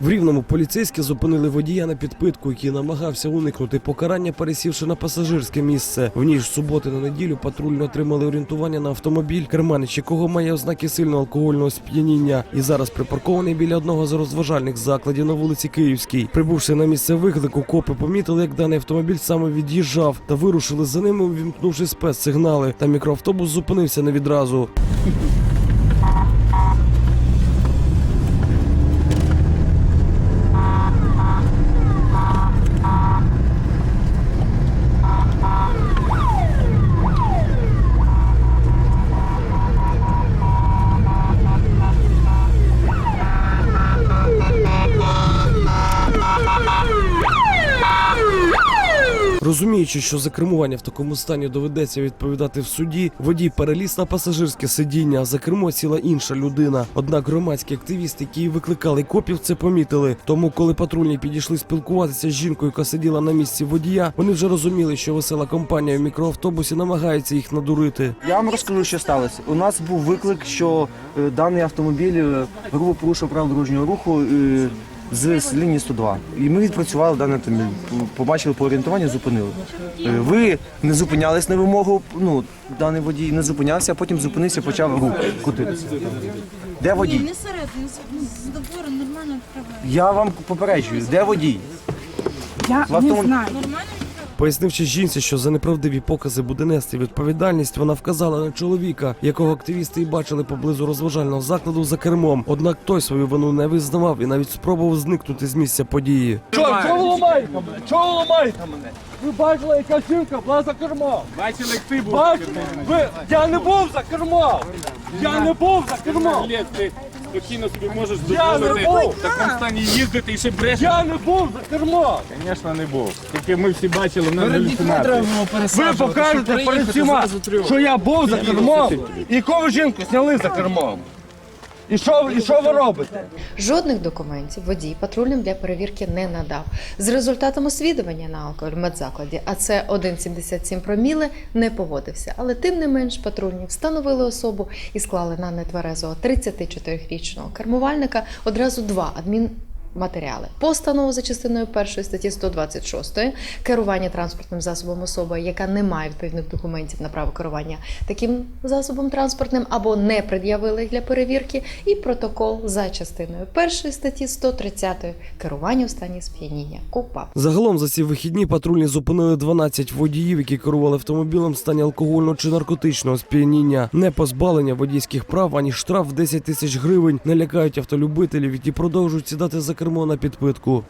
В рівному поліцейські зупинили водія на підпитку, який намагався уникнути покарання, пересівши на пасажирське місце. В ніж суботи на неділю патрульно отримали орієнтування на автомобіль, керманич якого має ознаки сильного алкогольного сп'яніння, і зараз припаркований біля одного з розважальних закладів на вулиці Київській. Прибувши на місце виклику, копи помітили, як даний автомобіль саме від'їжджав, та вирушили за ними, увімкнувши спецсигнали. Та мікроавтобус зупинився не відразу. Розуміючи, що за кермування в такому стані доведеться відповідати в суді, водій переліз на пасажирське сидіння, а за кермо сіла інша людина. Однак громадські активісти, які викликали копів, це помітили. Тому, коли патрульні підійшли спілкуватися з жінкою, яка сиділа на місці водія, вони вже розуміли, що весела компанія в мікроавтобусі намагається їх надурити. Я вам розкажу, що сталося. У нас був виклик, що е, даний автомобіль е, грубо порушив правила дорожнього руху е, з, з лінії 102. І ми відпрацювали даний автомобіль. Побачили по орієнтуванню, зупинили. Е, Ви не зупинялись на вимогу, ну, даний водій не зупинявся, а потім зупинився, почав рух крутитися. Де Ні, водій? не середини, з добору нормально відправляю. Я вам попереджую, де водій? Я не знаю. Нормально? Пояснивши жінці, що за неправдиві покази буде нести відповідальність, вона вказала на чоловіка, якого активісти і бачили поблизу розважального закладу за кермом. Однак той свою вину не визнавав і навіть спробував зникнути з місця події. Чого ви ламаєте мене? Чого ви ламаєте мене? Ви бачили, яка жінка була за кермом? Бачили, як ти був. Бачили? Ви, я не був за кермом! Я не був за кермом! Спокійно собі можеш Я не дозволити був! в такому стані їздити і ще бреш. Я не був за кермо. Звісно, не був. Тільки ми всі бачили на галюцинації. Ви покажете перед всіма, що я був за кермом і кого жінку зняли за кермом. І що, і що ви робите? Жодних документів водій патрульним для перевірки не надав. З результатом освідування на алкоголь в медзакладі, а це 1,77 проміли, не поводився. Але тим не менш патрульні встановили особу і склали на нетверезого 34-річного кермувальника одразу два адмін. Матеріали постанову за частиною першої статті 126 керування транспортним засобом особи, яка не має відповідних документів на право керування таким засобом транспортним або не пред'явили їх для перевірки, і протокол за частиною першої статті 130 керування в стані сп'яніння КУПАП. Загалом за ці вихідні патрульні зупинили 12 водіїв, які керували автомобілем в стані алкогольного чи наркотичного сп'яніння. Не позбавлення водійських прав ані штраф в 10 тисяч гривень не лякають автолюбителів, які продовжують сідати за кермо на підпитку.